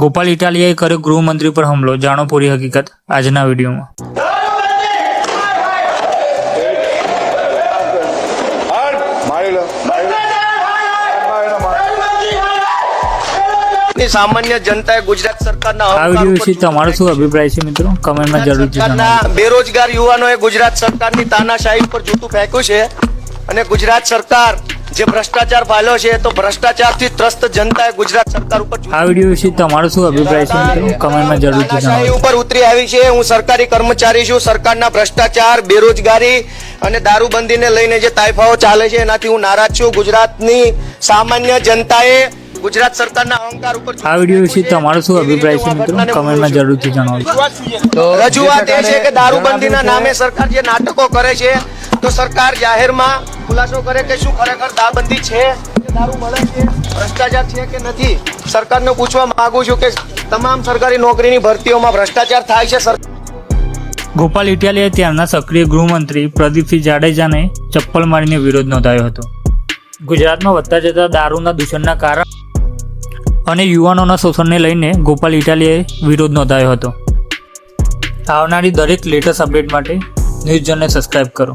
ગોપાલ ઇટાલિયાએ કર્યો ગૃહમંત્રી પર હુમલો. જાણો પૂરી હકીકત આજના વિડીયોમાં. મારી લો ની સામાન્ય જનતાએ ગુજરાત સરકારના આ વીડિયો વિશે તમારો શું અભિપ્રાય છે મિત્રો? કમેન્ટમાં જરૂર જણાવો. બેરોજગાર યુવાનોએ ગુજરાત સરકારની તાનાશાહી પર જૂતું ફેંક્યું છે અને ગુજરાત સરકાર જે ભ્રષ્ટાચાર ફાલ્યો છે તો ભ્રષ્ટાચારથી ત્રસ્ત જનતાએ ગુજરાત સરકાર ઉપર આ વીડિયો વિશે તમારો શું અભિપ્રાય છે મિત્રો? કમેન્ટમાં જરૂર જણાવો. ઉપર ઉતરી આવી છે. હું સરકારી કર્મચારી છું. સરકારના ભ્રષ્ટાચાર બેરોજગારી અને દારૂબંધીને લઈને જે તાઇફાઓ ચાલે છે એનાથી હું નારાજ છું. ગુજરાતની સામાન્ય જનતાએ ગુજરાત સરકારના અહંકાર ઉપર આ વીડિયો વિશે તમારો શું અભિપ્રાય છે મિત્રો? કમેન્ટમાં જરૂરથી જણાવો. રજૂઆત એ છે કે દારૂબંધીના નામે સરકાર જે નાટકો કરે છે તો સરકાર જાહેરમાં ખુલાસો કરે કે શું ખરેખર દારૂબંધી છે દારૂ મળે છે? ભ્રષ્ટાચાર છે કે નથી? સરકારને પૂછવા માંગુ છું કે તમામ સરકારી નોકરીની ભરતીઓમાં ભ્રષ્ટાચાર થાય છે સરકાર ગોપાલ ઇટાલીએ ત્યારના સક્રિય ગૃહમંત્રી પ્રદીપસિંહ જાડેજાને ચપ્પલ મારીને વિરોધ નોંધાયો હતો. ગુજરાતમાં વધતા જતા દારૂના દૂષણના કારણ અને યુવાનોના શોષણને લઈને ગોપાલ ઇટાલીએ વિરોધ નોંધાયો હતો. આવનારી દરેક લેટેસ્ટ અપડેટ માટે ન્યૂઝ જનને સબસ્ક્રાઈબ કરો.